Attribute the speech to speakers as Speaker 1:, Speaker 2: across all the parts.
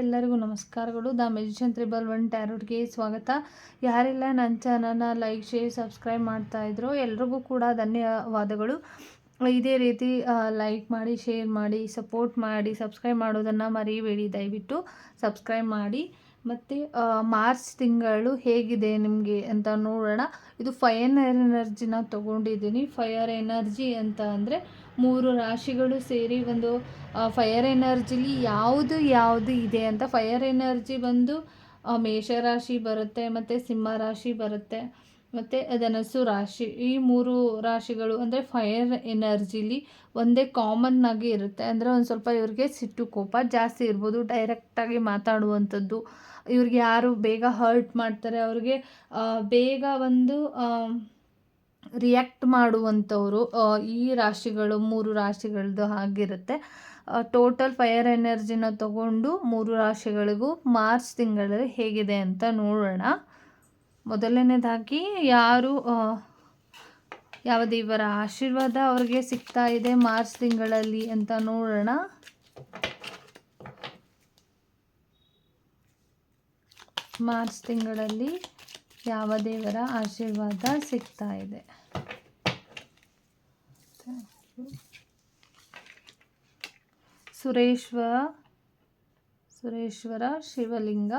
Speaker 1: ಎಲ್ಲರಿಗೂ ನಮಸ್ಕಾರಗಳು. The magician triple one ಟ್ಯಾರೋಟ್ಗೆ ಸ್ವಾಗತ. ಯಾರೆಲ್ಲ, ನನ್ನ ಚಾನಲ್ನ ಲೈಕ್, ಶೇರ್, ಸಬ್ಸ್ಕ್ರೈಬ್ ಮಾಡ್ತಾ ಇದ್ರು ಎಲ್ರಿಗೂ ಕೂಡ ಧನ್ಯವಾದಗಳು. ಇದೇ ರೀತಿ ಲೈಕ್ ಮಾಡಿ, ಶೇರ್ ಮಾಡಿ, ಸಪೋರ್ಟ್ ಮಾಡಿ, ಸಬ್ಸ್ಕ್ರೈಬ್ ಮಾಡೋದನ್ನು ಮರಿಬೇಡಿ. ದಯವಿಟ್ಟು ಸಬ್ಸ್ಕ್ರೈಬ್ ಮಾಡಿ. ಮತ್ತು ಮಾರ್ಚ್ ತಿಂಗಳು ಹೇಗಿದೆ ನಿಮಗೆ ಅಂತ ನೋಡೋಣ. ಇದು ಫೈರ್ ಎನರ್ಜಿನ ತೊಗೊಂಡಿದ್ದೀನಿ. ಫೈರ್ ಎನರ್ಜಿ ಅಂತ ಅಂದರೆ ಮೂರು ರಾಶಿಗಳು ಸೇರಿ ಒಂದು ಫೈರ್ ಎನರ್ಜಿಲಿ ಯಾವುದು ಯಾವುದು ಇದೆ ಅಂತ ಫೈರ್ ಎನರ್ಜಿ ಬಂದು ಮೇಷರಾಶಿ ಬರುತ್ತೆ, ಮತ್ತು ಸಿಂಹ ರಾಶಿ ಬರುತ್ತೆ, ಮತ್ತು ಧನಸ್ಸು ರಾಶಿ. ಈ ಮೂರು ರಾಶಿಗಳು ಅಂದರೆ ಫೈರ್ ಎನರ್ಜಿಲಿ ಒಂದೇ ಕಾಮನ್ ಆಗಿ ಇರುತ್ತೆ. ಅಂದರೆ ಒಂದು ಸ್ವಲ್ಪ ಇವ್ರಿಗೆ ಸಿಟ್ಟು ಕೋಪ ಜಾಸ್ತಿ ಇರ್ಬೋದು ಡೈರೆಕ್ಟಾಗಿ ಮಾತಾಡುವಂಥದ್ದು. ಇವ್ರಿಗೆ ಯಾರು ಬೇಗ ಹರ್ಟ್ ಮಾಡ್ತಾರೆ, ಅವ್ರಿಗೆ ಬೇಗ ಒಂದು ರಿಯಾಕ್ಟ್ ಮಾಡುವಂಥವರು ಈ ರಾಶಿಗಳು ಮೂರು ರಾಶಿಗಳದ್ದು ಆಗಿರುತ್ತೆ ಟೋಟಲ್ ಫೈರ್ ಎನರ್ಜಿನ ತಗೊಂಡು ಮೂರು ರಾಶಿಗಳಿಗೂ ಮಾರ್ಚ್ ತಿಂಗಳಲ್ಲಿ ಹೇಗಿದೆ ಅಂತ ನೋಡೋಣ. ಮೊದಲನೇದಾಗಿ ಯಾರು ಯಾವ ದೇವರ ಆಶೀರ್ವಾದ ಅವ್ರಿಗೆ ಸಿಗ್ತಾ ಇದೆ ಮಾರ್ಚ್ ತಿಂಗಳಲ್ಲಿ ಅಂತ ನೋಡೋಣ. ಮಾರ್ಚ್ ತಿಂಗಳಲ್ಲಿ ಯಾವ ದೇವರ ಆಶೀರ್ವಾದ ಸಿಗ್ತಾ ಇದೆ? ಸುರೇಶ್ವರ ಸುರೇಶ್ವರ, ಶಿವಲಿಂಗ,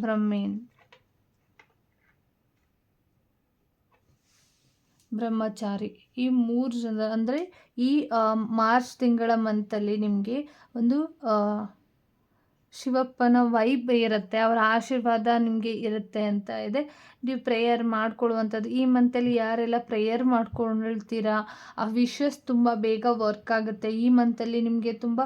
Speaker 1: ಬ್ರಹ್ಮೇನ್. ಬ್ರಹ್ಮಚಾರಿ. ಈ ಮೂರು ಜನ, ಅಂದರೆ ಈ ಮಾರ್ಚ್ ತಿಂಗಳ ಮಂತಲ್ಲಿ ನಿಮಗೆ ಒಂದು ಶಿವಪ್ಪನ ವೈಬ್ ಇರುತ್ತೆ, ಅವರ ಆಶೀರ್ವಾದ ನಿಮಗೆ ಇರುತ್ತೆ ಅಂತ ಇದೆ. ನೀವು ಪ್ರೇಯರ್ ಮಾಡ್ಕೊಳ್ಳುವಂಥದ್ದು. ಈ ಮಂತಲ್ಲಿ ಯಾರೆಲ್ಲ ಪ್ರೇಯರ್ ಮಾಡ್ಕೊಂಡಿರ್ತೀರಾ ಆ ವಿಷಸ್ ತುಂಬ ಬೇಗ ವರ್ಕ್ ಆಗುತ್ತೆ. ಈ ಮಂತಲ್ಲಿ ನಿಮಗೆ ತುಂಬ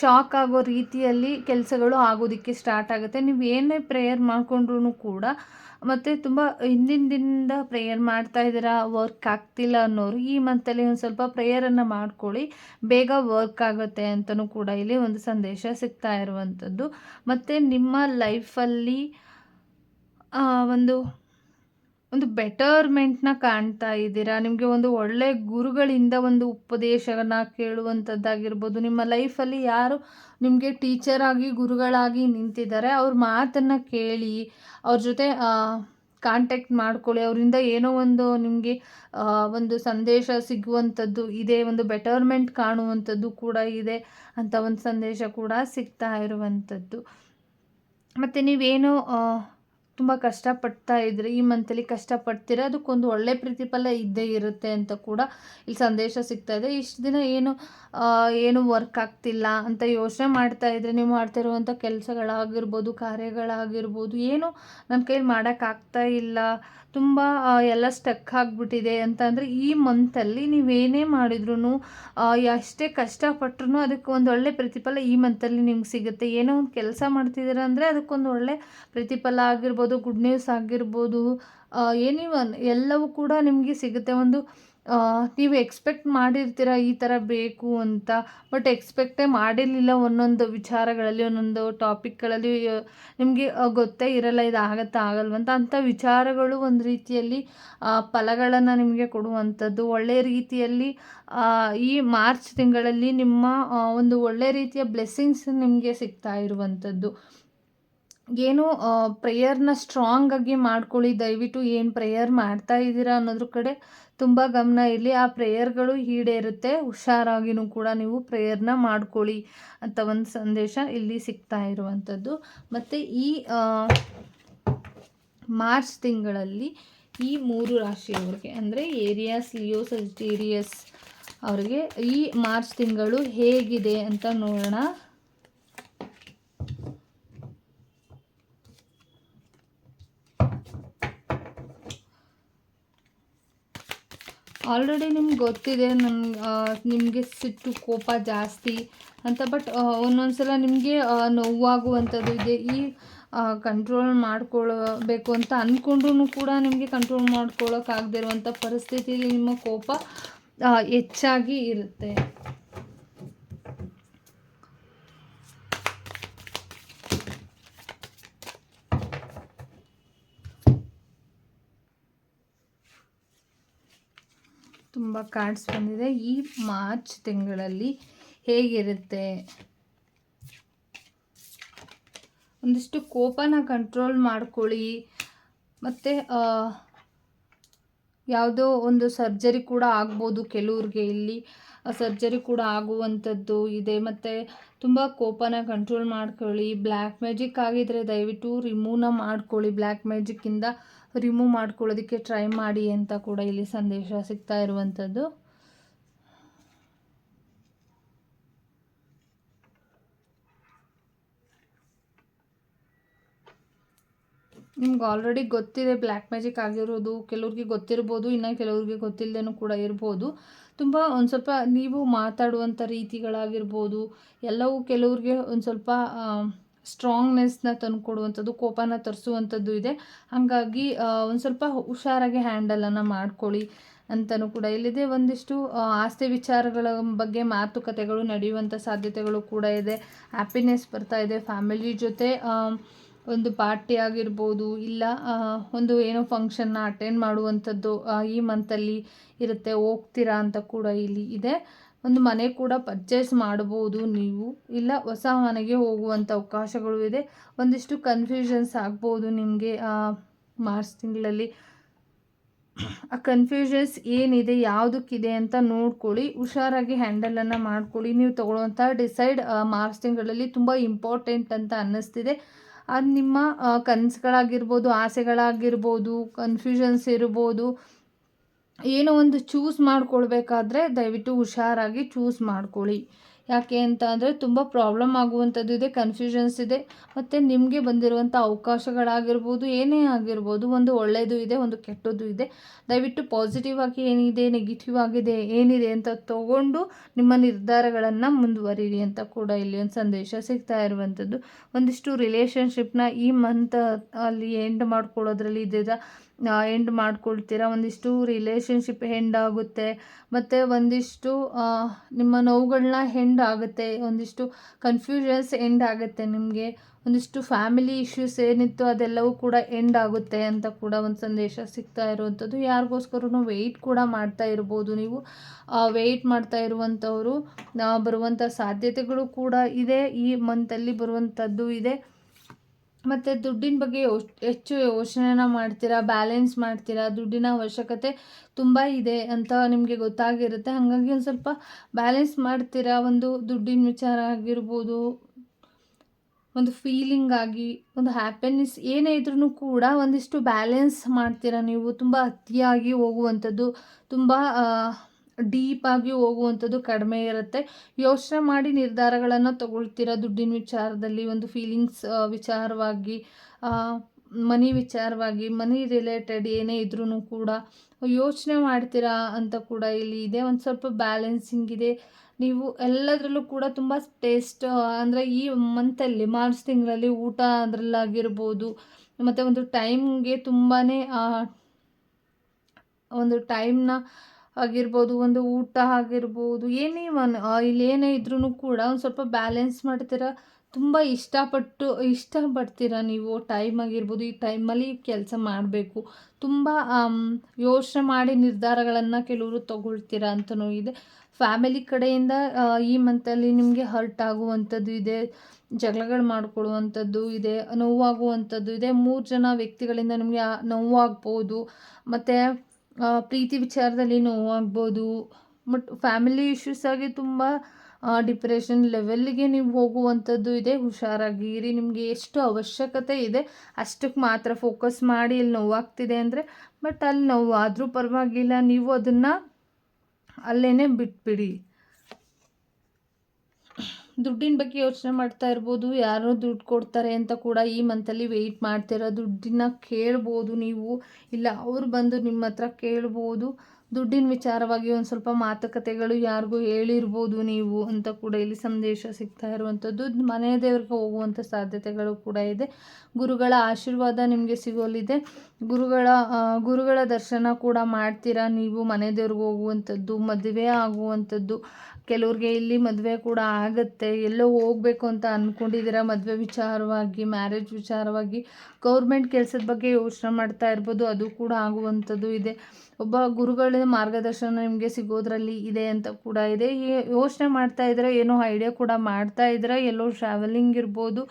Speaker 1: ಶಾಕ್ ಆಗೋ ರೀತಿಯಲ್ಲಿ ಕೆಲಸಗಳು ಆಗೋದಕ್ಕೆ ಸ್ಟಾರ್ಟ್ ಆಗುತ್ತೆ. ನೀವು ಏನೇ ಪ್ರೇಯರ್ ಮಾಡಿಕೊಂಡ್ರೂ ಕೂಡ ಮತ್ತು ತುಂಬ ಹಿಂದಿನ ದಿನದಿಂದ ಪ್ರೇಯರ್ ಮಾಡ್ತಾ ಇದ್ದೀರಾ ವರ್ಕ್ ಆಗ್ತಿಲ್ಲ ಅನ್ನೋರು, ಈ ಮಂತಲ್ಲಿ ಒಂದು ಸ್ವಲ್ಪ ಪ್ರೇಯರನ್ನು ಮಾಡ್ಕೊಳ್ಳಿ, ಬೇಗ ವರ್ಕ್ ಆಗುತ್ತೆ ಅಂತಲೂ ಕೂಡ ಇಲ್ಲಿ ಒಂದು ಸಂದೇಶ ಸಿಗ್ತಾ ಇರುವಂಥದ್ದು ಮತ್ತು ನಿಮ್ಮ ಲೈಫಲ್ಲಿ ಒಂದು ಒಂದು ಬೆಟರ್ಮೆಂಟ್ನ ಕಾಣ್ತಾ ಇದ್ದೀರಾ? ನಿಮಗೆ ಒಂದು ಒಳ್ಳೆ ಗುರುಗಳಿಂದ ಒಂದು ಉಪದೇಶನ ಕೇಳುವಂಥದ್ದಾಗಿರ್ಬೋದು ನಿಮ್ಮ ಲೈಫಲ್ಲಿ ಯಾರು ನಿಮಗೆ ಟೀಚರ್ ಆಗಿ, ಗುರುಗಳಾಗಿ ನಿಂತಿದ್ದಾರೆ, ಅವ್ರ ಮಾತನ್ನು ಕೇಳಿ, ಅವ್ರ ಜೊತೆ ಕಾಂಟ್ಯಾಕ್ಟ್ ಮಾಡ್ಕೊಳ್ಳಿ. ಅವರಿಂದ ಏನೋ ಒಂದು ನಿಮಗೆ ಒಂದು ಸಂದೇಶ ಸಿಗುವಂಥದ್ದು ಇದೆ, ಒಂದು ಬೆಟರ್ಮೆಂಟ್ ಕಾಣುವಂಥದ್ದು ಕೂಡ ಇದೆ ಅಂತ ಒಂದು ಸಂದೇಶ ಕೂಡ ಸಿಗ್ತಾ ಇರುವಂಥದ್ದು ಮತ್ತು ನೀವೇನೋ ತುಂಬ ಕಷ್ಟಪಡ್ತಾ ಇದ್ರೆ, ಈ ಮಂತಲ್ಲಿ ಕಷ್ಟಪಡ್ತೀರ? ಅದಕ್ಕೊಂದು ಒಳ್ಳೆ ಪ್ರತಿಫಲ ಇದ್ದೇ ಇರುತ್ತೆ ಅಂತ ಕೂಡ ಇಲ್ಲಿ ಸಂದೇಶ ಸಿಗ್ತಾ ಇದೆ. ಇಷ್ಟು ದಿನ ಏನು ಏನು ವರ್ಕ್ ಆಗ್ತಿಲ್ಲ ಅಂತ ಯೋಚನೆ ಮಾಡ್ತಾ ಇದ್ರೆ ನೀವು ಮಾಡ್ತಾ ಇರುವಂಥ ಕೆಲಸಗಳಾಗಿರ್ಬೋದು, ಕಾರ್ಯಗಳಾಗಿರ್ಬೋದು, ಏನು ನನ್ನ ಕೈಲಿ ಮಾಡೋಕ್ಕಾಗ್ತಾ ಇಲ್ಲ ತುಂಬ ಎಲ್ಲ ಸ್ಟಕ್ ಆಗಿಬಿಟ್ಟಿದೆ ಅಂತಂದರೆ ಈ ಮಂತಲ್ಲಿ ನೀವೇನೇ ಮಾಡಿದ್ರೂ ಎಷ್ಟೇ ಕಷ್ಟಪಟ್ರೂ ಅದಕ್ಕೆ ಒಂದು ಒಳ್ಳೆ ಪ್ರತಿಫಲ ಈ ಮಂತಲ್ಲಿ ನಿಮ್ಗೆ ಸಿಗುತ್ತೆ. ಏನೋ ಒಂದು ಕೆಲಸ ಮಾಡ್ತಿದ್ದೀರ ಅಂದರೆ ಅದಕ್ಕೊಂದು ಒಳ್ಳೆ ಪ್ರತಿಫಲ ಆಗಿರ್ಬೋದು ಗುಡ್ ನ್ಯೂಸ್ ಆಗಿರ್ಬೋದು ಎನಿ ಒನ್ ಎಲ್ಲವೂ ಕೂಡ ನಿಮಗೆ ಸಿಗುತ್ತೆ. ಒಂದು ನೀವು ಎಕ್ಸ್ಪೆಕ್ಟ್ ಮಾಡಿರ್ತೀರ ಈ ಥರ ಬೇಕು ಅಂತ? ಬಟ್ ಎಕ್ಸ್ಪೆಕ್ಟೇ ಮಾಡಿರಲಿಲ್ಲ ಒಂದೊಂದು ವಿಚಾರಗಳಲ್ಲಿ, ಒಂದೊಂದು ಟಾಪಿಕ್ಗಳಲ್ಲಿ ನಿಮಗೆ ಗೊತ್ತೇ ಇರಲ್ಲ ಇದು ಆಗತ್ತಾ ಆಗಲ್ವಂತ ಅಂಥ ವಿಚಾರಗಳು ಒಂದು ರೀತಿಯಲ್ಲಿ ಫಲಗಳನ್ನು ನಿಮಗೆ ಕೊಡುವಂಥದ್ದು. ಒಳ್ಳೆಯ ರೀತಿಯಲ್ಲಿ ಈ ಮಾರ್ಚ್ ತಿಂಗಳಲ್ಲಿ ನಿಮ್ಮ ಒಂದು ಒಳ್ಳೆ ರೀತಿಯ ಬ್ಲೆಸ್ಸಿಂಗ್ಸ್ ನಿಮಗೆ ಸಿಗ್ತಾ ಇರುವಂಥದ್ದು. ಏನು ಪ್ರೇಯರ್ನ ಸ್ಟ್ರಾಂಗ್ ಆಗಿ ಮಾಡ್ಕೊಳ್ಳಿ. ದಯವಿಟ್ಟು ಏನು ಪ್ರೇಯರ್ ಮಾಡ್ತಾ ಇದ್ದೀರಾ ಅನ್ನೋದ್ರ ಕಡೆ ತುಂಬ ಗಮನ ಇರಲಿ. ಆ ಪ್ರೇಯರ್ಗಳು ಈಡೇರುತ್ತೆ. ಹುಷಾರಾಗಿನೂ ಕೂಡ ನೀವು ಪ್ರೇಯರ್ನ ಮಾಡ್ಕೊಳ್ಳಿ ಅಂತ ಒಂದು ಸಂದೇಶ ಇಲ್ಲಿ ಸಿಗ್ತಾ ಇರುವಂಥದ್ದು. ಮತ್ತು ಈ ಮಾರ್ಚ್ ತಿಂಗಳಲ್ಲಿ ಈ ಮೂರು ರಾಶಿಯವರಿಗೆ, ಅಂದರೆ ಏರಿಯಾಸ್, ಲಿಯೋ ಸಜಿಟೇರಿಯಸ್ ಅವರಿಗೆ ಈ ಮಾರ್ಚ್ ತಿಂಗಳು ಹೇಗಿದೆ ಅಂತ ನೋಡೋಣ. ಆಲ್ರೆಡಿ ನಿಮ್ಗೆ ಗೊತ್ತಿದೆ ನನ್ಗೆ ನಿಮಗೆ ಸಿಟ್ಟು ಕೋಪ ಜಾಸ್ತಿ ಅಂತ ಬಟ್ ಒಂದೊಂದ್ಸಲ ನಿಮಗೆ ನೋವಾಗುವಂಥದ್ದು ಇದೆ. ಈ ಕಂಟ್ರೋಲ್ ಮಾಡ್ಕೊಳ್ಬೇಕು ಅಂತ ಅಂದ್ಕೊಂಡ್ರೂ ಕೂಡ ನಿಮಗೆ ಕಂಟ್ರೋಲ್ ಮಾಡ್ಕೊಳ್ಳೋಕ್ಕಾಗದೇ ಇರುವಂಥ ಪರಿಸ್ಥಿತಿಯಲ್ಲಿ ನಿಮ್ಮ ಕೋಪ ಹೆಚ್ಚಾಗಿ ಇರುತ್ತೆ. ತುಂಬ ಕಾರ್ಡ್ಸ್ ಬಂದಿದೆ. ಈ ಮಾರ್ಚ್ ತಿಂಗಳಲ್ಲಿ ಹೇಗಿರುತ್ತೆ? ಒಂದಿಷ್ಟು ಕೋಪನ ಕಂಟ್ರೋಲ್ ಮಾಡ್ಕೊಳ್ಳಿ. ಮತ್ತು ಯಾವುದೋ ಒಂದು ಸರ್ಜರಿ ಕೂಡ ಆಗ್ಬೋದು ಕೆಲವ್ರಿಗೆ ಇಲ್ಲಿ. ಸರ್ಜರಿ ಕೂಡ ಆಗುವಂಥದ್ದು ಇದೆ. ಮತ್ತು ತುಂಬ ಕೋಪನ ಕಂಟ್ರೋಲ್ ಮಾಡ್ಕೊಳ್ಳಿ. ಬ್ಲ್ಯಾಕ್ ಮ್ಯಾಜಿಕ್ ಆಗಿದ್ರೆ ದಯವಿಟ್ಟು ರಿಮೂವ್ನ ಮಾಡ್ಕೊಳ್ಳಿ. ಬ್ಲ್ಯಾಕ್ ಮ್ಯಾಜಿಕ್ಕಿಂದ ರಿಮೂವ್ ಮಾಡ್ಕೊಳ್ಳೋದಕ್ಕೆ ಟ್ರೈ ಮಾಡಿ ಅಂತ ಕೂಡ ಇಲ್ಲಿ ಸಂದೇಶ ಸಿಗ್ತಾ ಇರುವಂಥದ್ದು. ನಿಮ್ಗೆ ಆಲ್ರೆಡಿ ಗೊತ್ತಿದೆ ಬ್ಲ್ಯಾಕ್ ಮ್ಯಾಜಿಕ್ ಆಗಿರೋದು. ಕೆಲವ್ರಿಗೆ ಗೊತ್ತಿರ್ಬೋದು, ಇನ್ನು ಕೆಲವ್ರಿಗೆ ಗೊತ್ತಿಲ್ಲದೇನೂ ಕೂಡ ಇರ್ಬೋದು. ತುಂಬ ಒಂದು ಸ್ವಲ್ಪ ನೀವು ಮಾತಾಡುವಂಥ ರೀತಿಗಳಾಗಿರ್ಬೋದು, ಎಲ್ಲವೂ ಕೆಲವ್ರಿಗೆ ಒಂದು ಸ್ವಲ್ಪ ಸ್ಟ್ರಾಂಗ್ನೆಸ್ನ ತಂದುಕೊಡುವಂಥದ್ದು, ಕೋಪನ ತರಿಸುವಂಥದ್ದು ಇದೆ. ಹಾಗಾಗಿ ಒಂದು ಸ್ವಲ್ಪ ಹುಷಾರಾಗಿ ಹ್ಯಾಂಡಲನ್ನು ಮಾಡ್ಕೊಳ್ಳಿ ಅಂತಲೂ ಕೂಡ. ಇಲ್ಲಿದೆ ಒಂದಿಷ್ಟು ಆಸ್ತಿ ವಿಚಾರಗಳ ಬಗ್ಗೆ ಮಾತುಕತೆಗಳು ನಡೆಯುವಂಥ ಸಾಧ್ಯತೆಗಳು ಕೂಡ ಇದೆ. ಹ್ಯಾಪಿನೆಸ್ ಬರ್ತಾ ಇದೆ. ಫ್ಯಾಮಿಲಿ ಜೊತೆ ಒಂದು ಪಾರ್ಟಿ ಆಗಿರ್ಬೋದು ಇಲ್ಲ ಒಂದು ಏನೋ ಫಂಕ್ಷನ್ನ ಅಟೆಂಡ್ ಮಾಡುವಂಥದ್ದು ಈ ಮಂತಲ್ಲಿ ಇರುತ್ತೆ, ಹೋಗ್ತೀರಾ ಅಂತ ಕೂಡ ಇಲ್ಲಿ ಇದೆ. ಒಂದು ಮನೆ ಕೂಡ ಪರ್ಚೇಸ್ ಮಾಡ್ಬೋದು ನೀವು. ಇಲ್ಲ, ಹೊಸ ಮನೆಗೆ ಹೋಗುವಂಥ ಅವಕಾಶಗಳು ಇದೆ. ಒಂದಿಷ್ಟು ಕನ್ಫ್ಯೂಷನ್ಸ್ ಆಗ್ಬೋದು ನಿಮಗೆ ಮಾರ್ಚ್ ತಿಂಗಳಲ್ಲಿ. ಆ ಕನ್ಫ್ಯೂಷನ್ಸ್ ಏನಿದೆ, ಯಾವುದಕ್ಕಿದೆ ಅಂತ ನೋಡ್ಕೊಳ್ಳಿ. ಹುಷಾರಾಗಿ ಹ್ಯಾಂಡಲನ್ನು ಮಾಡ್ಕೊಳ್ಳಿ. ನೀವು ತೊಗೊಳ್ಳುವಂಥ ಡಿಸೈಡ್ ಮಾರ್ಚ್ ತಿಂಗಳಲ್ಲಿ ತುಂಬ ಇಂಪಾರ್ಟೆಂಟ್ ಅಂತ ಅನ್ನಿಸ್ತಿದೆ. ಅದು ನಿಮ್ಮ ಕನಸುಗಳಾಗಿರ್ಬೋದು ಆಸೆಗಳಾಗಿರ್ಬೋದು ಕನ್ಫ್ಯೂಷನ್ಸ್ ಇರ್ಬೋದು ಏನೋ ಒಂದು ಚೂಸ್ ಮಾಡ್ಕೊಳ್ಬೇಕಾದ್ರೆ ದಯವಿಟ್ಟು ಹುಷಾರಾಗಿ ಚೂಸ್ ಮಾಡ್ಕೊಳ್ಳಿ. ಯಾಕೆ ಅಂತ ಅಂದರೆ ತುಂಬ ಪ್ರಾಬ್ಲಮ್ ಆಗುವಂಥದ್ದು ಇದೆ ಕನ್ಫ್ಯೂಷನ್ಸ್ ಇದೆ. ಮತ್ತು ನಿಮಗೆ ಬಂದಿರುವಂಥ ಅವಕಾಶಗಳಾಗಿರ್ಬೋದು, ಏನೇ ಆಗಿರ್ಬೋದು, ಒಂದು ಒಳ್ಳೆಯದು ಇದೆ, ಒಂದು ಕೆಟ್ಟದ್ದು ಇದೆ. ದಯವಿಟ್ಟು ಪಾಸಿಟಿವ್ ಆಗಿ ಏನಿದೆ ನೆಗೆಟಿವ್ ಆಗಿದೆ, ಏನಿದೆ ಅಂತ ತಗೊಂಡು ನಿಮ್ಮ ನಿರ್ಧಾರಗಳನ್ನು ಮುಂದುವರಿರಿ ಅಂತ ಕೂಡ ಇಲ್ಲಿ ಒಂದು ಸಂದೇಶ ಸಿಗ್ತಾ ಇರುವಂಥದ್ದು. ಒಂದಿಷ್ಟು ರಿಲೇಷನ್ಶಿಪ್ನ ಈ ಮಂತ್ ಅಲ್ಲಿ ಎಂಡ್ ಮಾಡ್ಕೊಳ್ಳೋದ್ರಲ್ಲಿ ಇದ್ದಿದ್ದ ಎಂಡ್ ಮಾಡ್ಕೊಳ್ತೀರಾ? ಒಂದಿಷ್ಟು ರಿಲೇಶನ್ಶಿಪ್ ಎಂಡ್ ಆಗುತ್ತೆ. ಮತ್ತು ಒಂದಿಷ್ಟು ನಿಮ್ಮ ನೋವುಗಳನ್ನ ಎಂಡ್ ಆಗುತ್ತೆ. ಒಂದಿಷ್ಟು ಕನ್ಫ್ಯೂಷನ್ಸ್ ಎಂಡ್ ಆಗುತ್ತೆ ನಿಮಗೆ. ಒಂದಿಷ್ಟು ಫ್ಯಾಮಿಲಿ ಇಶ್ಯೂಸ್ ಏನಿತ್ತು ಅದೆಲ್ಲವೂ ಕೂಡ ಎಂಡ್ ಆಗುತ್ತೆ ಅಂತ ಕೂಡ ಒಂದು ಸಂದೇಶ ಸಿಗ್ತಾ ಇರುವಂಥದ್ದು. ಯಾರಿಗೋಸ್ಕರನೂ ವೆಯ್ಟ್ ಕೂಡ ಮಾಡ್ತಾ ಇರ್ಬೋದು ನೀವು. ವೆಯ್ಟ್ ಮಾಡ್ತಾ ಇರುವಂಥವರು ಬರುವಂಥ ಸಾಧ್ಯತೆಗಳು ಕೂಡ ಇದೆ. ಈ ಮಂತಲ್ಲಿ ಬರುವಂಥದ್ದು ಇದೆ. ಮತ್ತು ದುಡ್ಡಿನ ಬಗ್ಗೆ ಹೆಚ್ಚು ಯೋಚನೆನ ಮಾಡ್ತೀರಾ ಬ್ಯಾಲೆನ್ಸ್ ಮಾಡ್ತೀರಾ, ದುಡ್ಡಿನ ಅವಶ್ಯಕತೆ ತುಂಬ ಇದೆ ಅಂತ ನಿಮಗೆ ಗೊತ್ತಾಗಿರುತ್ತೆ. ಹಾಗಾಗಿ ಒಂದು ಸ್ವಲ್ಪ ಬ್ಯಾಲೆನ್ಸ್ ಮಾಡ್ತೀರಾ, ಒಂದು ದುಡ್ಡಿನ ವಿಚಾರ ಆಗಿರ್ಬೋದು, ಒಂದು ಫೀಲಿಂಗ್ ಆಗಿ, ಒಂದು ಹ್ಯಾಪಿನೆಸ್ ಏನೇ ಇದ್ರೂ ಕೂಡ ಒಂದಿಷ್ಟು ಬ್ಯಾಲೆನ್ಸ್ ಮಾಡ್ತೀರಾ ನೀವು. ತುಂಬ ಅತಿಯಾಗಿ ಹೋಗುವಂಥದ್ದು, ತುಂಬ ಡೀಪಾಗಿ ಹೋಗುವಂಥದ್ದು ಕಡಿಮೆ ಇರುತ್ತೆ. ಯೋಚನೆ ಮಾಡಿ ನಿರ್ಧಾರಗಳನ್ನು ತಗೊಳ್ತೀರಾ? ದುಡ್ಡಿನ ವಿಚಾರದಲ್ಲಿ ಒಂದು ಫೀಲಿಂಗ್ಸ್ ವಿಚಾರವಾಗಿ ಮನಿ ವಿಚಾರವಾಗಿ, ಮನಿ ರಿಲೇಟೆಡ್ ಏನೇ ಇದ್ರೂ ಕೂಡ ಯೋಚನೆ ಮಾಡ್ತೀರಾ ಅಂತ ಕೂಡ ಇಲ್ಲಿ ಇದೆ. ಒಂದು ಸ್ವಲ್ಪ ಬ್ಯಾಲೆನ್ಸಿಂಗ್ ಇದೆ. ನೀವು ಎಲ್ಲದರಲ್ಲೂ ಕೂಡ ತುಂಬ ಟೇಸ್ಟ್ ಅಂದರೆ ಈ ಮಂತಲ್ಲಿ ಮಾರ್ಚ್ ತಿಂಗಳಲ್ಲಿ ಊಟ ಅದರಲ್ಲಾಗಿರ್ಬೋದು. ಮತ್ತು ಒಂದು ಟೈಮ್ಗೆ ತುಂಬಾ ಒಂದು ಟೈಮ್ನ ಆಗಿರ್ಬೋದು, ಒಂದು ಊಟ ಆಗಿರ್ಬೋದು, ಏನೇ ಒನ್ ಇಲ್ಲಿ ಏನೇ ಇದ್ರೂ ಕೂಡ ಒಂದು ಸ್ವಲ್ಪ ಬ್ಯಾಲೆನ್ಸ್ ಮಾಡ್ತೀರಾ. ತುಂಬ ಇಷ್ಟಪಟ್ಟು, ಇಷ್ಟಪಡ್ತೀರ ನೀವು ಟೈಮ್ ಆಗಿರ್ಬೋದು, ಈ ಟೈಮಲ್ಲಿ ಕೆಲಸ ಮಾಡಬೇಕು. ತುಂಬ ಯೋಚನೆ ಮಾಡಿ ನಿರ್ಧಾರಗಳನ್ನು ಕೆಲವರು ತಗೊಳ್ತೀರ ಅಂತಲೂ ಇದೆ. ಫ್ಯಾಮಿಲಿ ಕಡೆಯಿಂದ ಈ ಮಂತಲ್ಲಿ ನಿಮಗೆ ಹರ್ಟ್ ಆಗುವಂಥದ್ದು ಇದೆ, ಜಗಳಗಳು ಮಾಡ್ಕೊಳ್ಳುವಂಥದ್ದು ಇದೆ, ನೋವಾಗುವಂಥದ್ದು ಇದೆ. ಮೂರು ಜನ ವ್ಯಕ್ತಿಗಳಿಂದ ನಿಮಗೆ ನೋವಾಗ್ಬೋದು. ಮತ್ತು ಪ್ರೀತಿ ವಿಚಾರದಲ್ಲಿ ನೋವಾಗ್ಬೋದು. ಬಟ್ ಫ್ಯಾಮಿಲಿ ಇಶ್ಯೂಸ್ ಆಗಿ ತುಂಬ ಡಿಪ್ರೆಷನ್ ಲೆವೆಲ್ಗೆ ನೀವು ಹೋಗುವಂಥದ್ದು ಇದೆ. ಹುಷಾರಾಗಿರಿ. ನಿಮಗೆ ಎಷ್ಟು ಅವಶ್ಯಕತೆ ಇದೆ, ಅಷ್ಟಕ್ಕೆ ಮಾತ್ರ ಫೋಕಸ್ ಮಾಡಿ ಇಲ್ಲಿ ನೋವಾಗ್ತಿದೆ ಅಂದರೆ ಬಟ್ ಅಲ್ಲಿ ನೋವು ಆದರೂ ಪರವಾಗಿಲ್ಲ. ನೀವು ಅದನ್ನು ಅಲ್ಲೇ ಬಿಟ್ಬಿಡಿ. ದುಡ್ಡಿನ ಬಗ್ಗೆ ಯೋಚನೆ ಮಾಡ್ತಾ ಇರ್ಬೋದು. ಯಾರೋ ದುಡ್ಡು ಕೊಡ್ತಾರೆ ಅಂತ ಕೂಡ ಈ ಮಂತಲ್ಲಿ ವೆಯ್ಟ್ ಮಾಡ್ತೀರ ದುಡ್ಡಿನ ಕೇಳ್ಬೋದು ನೀವು. ಇಲ್ಲ, ಅವ್ರು ಬಂದು ನಿಮ್ಮ ಹತ್ರ ಕೇಳ್ಬೋದು. ದುಡ್ಡಿನ ವಿಚಾರವಾಗಿ ಒಂದು ಸ್ವಲ್ಪ ಮಾತುಕತೆಗಳು ಯಾರಿಗೂ ಹೇಳಿರ್ಬೋದು ನೀವು ಅಂತ ಕೂಡ ಇಲ್ಲಿ ಸಂದೇಶ ಸಿಗ್ತಾ ಇರುವಂಥದ್ದು ಮನೆ ದೇವರಿಗೆ ಹೋಗುವಂಥ ಸಾಧ್ಯತೆಗಳು ಕೂಡ ಇದೆ. ಗುರುಗಳ ಆಶೀರ್ವಾದ ನಿಮಗೆ ಸಿಗೋಲಿದೆ. ಗುರುಗಳ ಗುರುಗಳ ದರ್ಶನ ಕೂಡ ಮಾಡ್ತೀರಾ ನೀವು ಮನೆ ದೇವ್ರಿಗೆ ಹೋಗುವಂಥದ್ದು ಮದುವೆ ಆಗುವಂಥದ್ದು ಕೆಲವ್ರಿಗೆ ಇಲ್ಲಿ ಮದುವೆ ಕೂಡ ಆಗುತ್ತೆ. ಎಲ್ಲೋ ಹೋಗಬೇಕು ಅಂತ ಅಂದ್ಕೊಂಡಿದ್ದೀರಾ ಮದುವೆ ವಿಚಾರವಾಗಿ, ಮ್ಯಾರೇಜ್ ವಿಚಾರವಾಗಿ? ಗೌರ್ಮೆಂಟ್ ಕೆಲಸದ ಬಗ್ಗೆ ಯೋಚನೆ ಮಾಡ್ತಾ ಇರ್ಬೋದು, ಅದು ಕೂಡ ಆಗುವಂಥದ್ದು ಇದೆ. ಒಬ್ಬ ಗುರುಗಳ ಮಾರ್ಗದರ್ಶನ ನಿಮಗೆ ಸಿಗೋದ್ರಲ್ಲಿ ಇದೆ ಅಂತ ಕೂಡ ಇದೆ. ಯೋಚನೆ ಮಾಡ್ತಾ ಇದ್ರೆ ಏನೋ ಐಡಿಯಾ ಕೂಡ ಮಾಡ್ತಾ ಇದ್ರೆ ಎಲ್ಲೋ ಟ್ರಾವೆಲಿಂಗ್ ಇರ್ಬೋದು.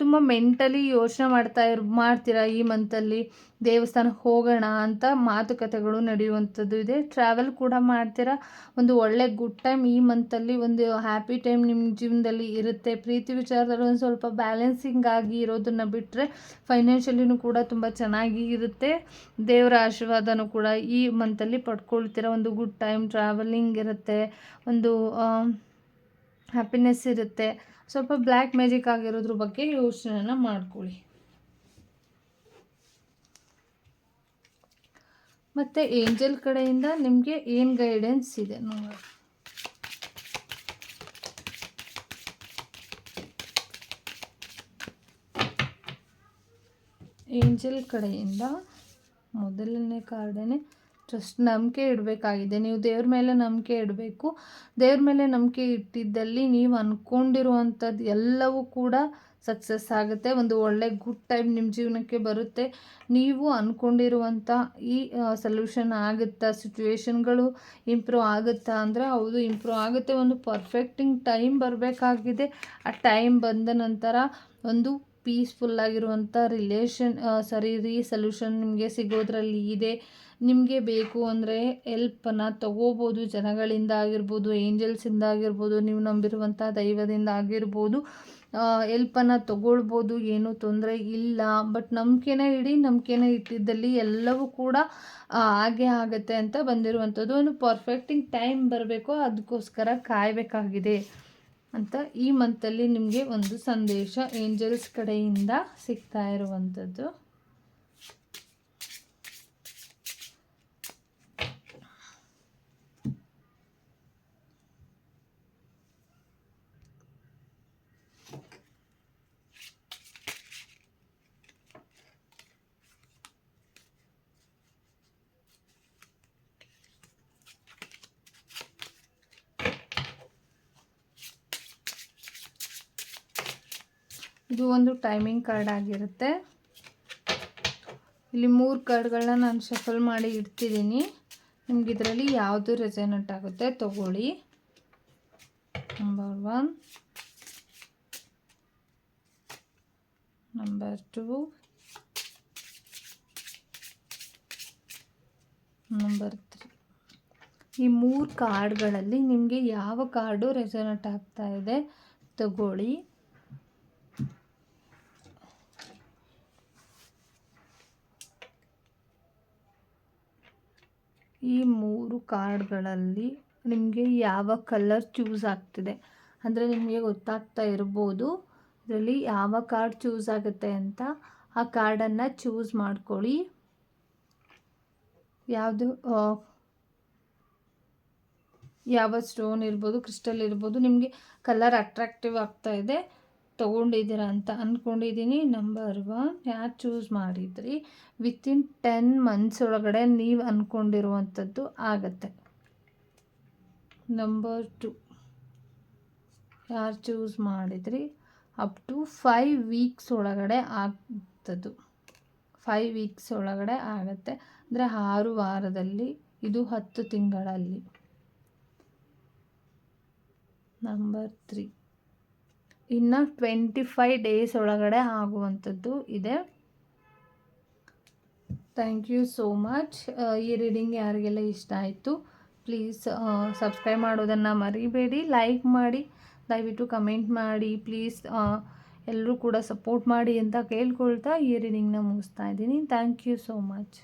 Speaker 1: ತುಂಬ ಮೆಂಟಲಿ ಯೋಚನೆ ಮಾಡ್ತಾ ಇರ್, ಮಾಡ್ತೀರಾ ಈ ಮಂತಲ್ಲಿ ದೇವಸ್ಥಾನಕ್ಕೆ ಹೋಗೋಣ ಅಂತ ಮಾತುಕತೆಗಳು ನಡೆಯುವಂಥದ್ದು ಇದೆ. ಟ್ರಾವೆಲ್ ಕೂಡ ಮಾಡ್ತೀರಾ? ಒಂದು ಒಳ್ಳೆ ಗುಡ್ ಟೈಮ್ ಈ ಮಂತಲ್ಲಿ ಒಂದು ಹ್ಯಾಪಿ ಟೈಮ್ ನಿಮ್ಮ ಜೀವನದಲ್ಲಿ ಇರುತ್ತೆ. ಪ್ರೀತಿ ವಿಚಾರದಲ್ಲಿ ಒಂದು ಸ್ವಲ್ಪ ಬ್ಯಾಲೆನ್ಸಿಂಗ್ ಆಗಿ ಇರೋದನ್ನು ಬಿಟ್ಟರೆ ಫೈನಾನ್ಷಿಯಲಿನೂ ಕೂಡ ತುಂಬ ಚೆನ್ನಾಗಿ ಇರುತ್ತೆ. ದೇವರ ಆಶೀರ್ವಾದನೂ ಕೂಡ ಈ ಮಂತಲ್ಲಿ ಪಡ್ಕೊಳ್ತೀರ. ಒಂದು ಗುಡ್ ಟೈಮ್ ಟ್ರಾವೆಲಿಂಗ್ ಇರುತ್ತೆ. ಒಂದು ಹ್ಯಾಪಿನೆಸ್ ಇರುತ್ತೆ. ಸ್ವಲ್ಪ ಬ್ಲ್ಯಾಕ್ ಮ್ಯಾಜಿಕ್ ಆಗಿರೋದ್ರ ಬಗ್ಗೆ ಯೋಚನೆನ ಮಾಡ್ಕೊಳ್ಳಿ. ಮತ್ತು ಏಂಜಲ್ ಕಡೆಯಿಂದ ನಿಮಗೆ ಏನು ಗೈಡೆನ್ಸ್ ಇದೆ ನೋಡಿ. ಏಂಜಲ್ ಕಡೆಯಿಂದ ಮೊದಲನೇ ಕಾರ್ಡೇ ಟ್ರಸ್ಟ್ ನಂಬಿಕೆ ಇಡಬೇಕಾಗಿದೆ. ನೀವು ದೇವ್ರ ಮೇಲೆ ನಂಬಿಕೆ ಇಡಬೇಕು. ದೇವ್ರ ಮೇಲೆ ನಂಬಿಕೆ ಇಟ್ಟಿದ್ದಲ್ಲಿ ನೀವು ಅಂದ್ಕೊಂಡಿರುವಂಥದ್ದು ಎಲ್ಲವೂ ಕೂಡ ಸಕ್ಸಸ್ ಆಗುತ್ತೆ. ಒಂದು ಒಳ್ಳೆ ಗುಡ್ ಟೈಮ್ ನಿಮ್ಮ ಜೀವನಕ್ಕೆ ಬರುತ್ತೆ. ನೀವು ಅಂದ್ಕೊಂಡಿರುವಂಥ ಈ ಸೊಲ್ಯೂಷನ್ ಆಗುತ್ತಾ? ಸಿಚುವೇಶನ್ಗಳು ಇಂಪ್ರೂವ್ ಆಗುತ್ತಾ? ಅಂದರೆ ಹೌದು, ಇಂಪ್ರೂವ್ ಆಗುತ್ತೆ. ಒಂದು ಪರ್ಫೆಕ್ಟಿಂಗ್ ಟೈಮ್ ಬರಬೇಕಾಗಿದೆ. ಆ ಟೈಮ್ ಬಂದ ನಂತರ ಒಂದು ಪೀಸ್ಫುಲ್ಲಾಗಿರುವಂಥ ರಿಲೇಷನ್ ಸರಿ, ರೀ, ಸೊಲ್ಯೂಷನ್ ನಿಮಗೆ ಸಿಗೋದ್ರಲ್ಲಿ ಇದೆ. ನಿಮಗೆ ಬೇಕು ಅಂದರೆ ಎಲ್ಪನ್ನು ತಗೋಬೋದು. ಜನಗಳಿಂದ ಆಗಿರ್ಬೋದು ಏಂಜಲ್ಸಿಂದ ಆಗಿರ್ಬೋದು, ನೀವು ನಂಬಿರುವಂಥ ದೈವದಿಂದ ಆಗಿರ್ಬೋದು. ಎಲ್ಪನ್ನು ತಗೊಳ್ಬೋದು. ಏನೂ ತೊಂದರೆ ಇಲ್ಲ. ಬಟ್ ನಂಬಿಕೆನೇ ಇಡಿ, ನಂಬಿಕೆನೇ ಇಟ್ಟಿದ್ದಲ್ಲಿ ಎಲ್ಲವೂ ಕೂಡ ಹಾಗೆ ಆಗುತ್ತೆ ಅಂತ ಬಂದಿರುವಂಥದ್ದು. ಒಂದು ಪರ್ಫೆಕ್ಟಿಂಗ್ ಟೈಮ್ ಬರಬೇಕು ಅದಕ್ಕೋಸ್ಕರ ಕಾಯಬೇಕಾಗಿದೆ ಅಂತ ಈ ಮಂತಲ್ಲಿ ನಿಮಗೆ ಒಂದು ಸಂದೇಶ ಏಂಜಲ್ಸ್ ಕಡೆಯಿಂದ ಸಿಗ್ತಾ ಇರುವಂಥದ್ದು. ಇದು ಒಂದು ಟೈಮಿಂಗ್ ಕಾರ್ಡ್ ಆಗಿರುತ್ತೆ. ಇಲ್ಲಿ ಮೂರು ಕಾರ್ಡ್ಗಳನ್ನ ನಾನು ಶಫಲ್ ಮಾಡಿ ಇಡ್ತಿದ್ದೀನಿ ನಿಮ್ಗೆ ಇದರಲ್ಲಿ ಯಾವುದು ರೆಸನೆಂಟ್ ಆಗುತ್ತೆ ತಗೊಳ್ಳಿ. Number one number two number three ಈ ಮೂರು ಕಾರ್ಡ್ಗಳಲ್ಲಿ ನಿಮಗೆ ಯಾವ ಕಾರ್ಡು ರೆಸೋನೆಟ್ ಆಗ್ತಾ ಇದೆ ತಗೊಳ್ಳಿ. ಈ ಮೂರು ಕಾರ್ಡ್ಗಳಲ್ಲಿ ನಿಮಗೆ ಯಾವ ಕಲರ್ ಚೂಸ್ ಆಗ್ತಿದೆ. ಅಂದರೆ ನಿಮಗೆ ಗೊತ್ತಾಗ್ತಾ ಇರ್ಬೋದು, ಇದರಲ್ಲಿ ಯಾವ ಕಾರ್ಡ್ ಚೂಸ್ ಆಗುತ್ತೆ ಅಂತ ಆ ಕಾರ್ಡನ್ನು ಚೂಸ್ ಮಾಡ್ಕೊಳ್ಳಿ. ಯಾವುದು ಯಾವ ಸ್ಟೋನ್ ಇರ್ಬೋದು ಕ್ರಿಸ್ಟಲ್ ಇರ್ಬೋದು, ನಿಮಗೆ ಕಲರ್ ಅಟ್ರಾಕ್ಟಿವ್ ಆಗ್ತಾ ಇದೆ. ತೊಗೊಂಡಿದ್ದೀರಾ ಅಂತ ಅಂದ್ಕೊಂಡಿದ್ದೀನಿ ನಂಬರ್ ಒನ್ ಯಾರು ಚೂಸ್ ಮಾಡಿದ್ರಿ? ವಿತಿನ್ ಟೆನ್ ಮಂತ್ಸ್ ಒಳಗಡೆ ನೀವು ಅಂದ್ಕೊಂಡಿರುವಂಥದ್ದು ಆಗತ್ತೆ. ನಂಬರ್ ಟು ಯಾರು ಚೂಸ್ ಮಾಡಿದ್ರಿ? ಅಪ್ ಟು ಫೈವ್ ವೀಕ್ಸ್ ಒಳಗಡೆ ಆಗ್ತದ್ದು. ಫೈವ್ ವೀಕ್ಸ್ ಒಳಗಡೆ ಆಗತ್ತೆ. ಅಂದರೆ ಆರು ವಾರದಲ್ಲಿ, ಇದು ಹತ್ತು ತಿಂಗಳಲ್ಲಿ. ನಂಬರ್ ತ್ರೀ ಇನ್ನು ಟ್ವೆಂಟಿ ಫೈವ್ ಡೇಸ್ ಒಳಗಡೆ ಆಗುವಂಥದ್ದು ಇದೆ. ಥ್ಯಾಂಕ್ ಯು ಸೋ ಮಚ್ ಈ ರೀಡಿಂಗ್ ಯಾರಿಗೆಲ್ಲ ಇಷ್ಟ ಆಯಿತು ಪ್ಲೀಸ್ ಸಬ್ಸ್ಕ್ರೈಬ್ ಮಾಡೋದನ್ನು ಮರಿಬೇಡಿ. ಲೈಕ್ ಮಾಡಿ, ದಯವಿಟ್ಟು ಕಮೆಂಟ್ ಮಾಡಿ ಪ್ಲೀಸ್ ಎಲ್ಲರೂ ಕೂಡ ಸಪೋರ್ಟ್ ಮಾಡಿ ಅಂತ ಕೇಳ್ಕೊಳ್ತಾ ಈ ರೀಡಿಂಗ್ನ ಮುಗಿಸ್ತಾ ಇದ್ದೀನಿ. Thank you so much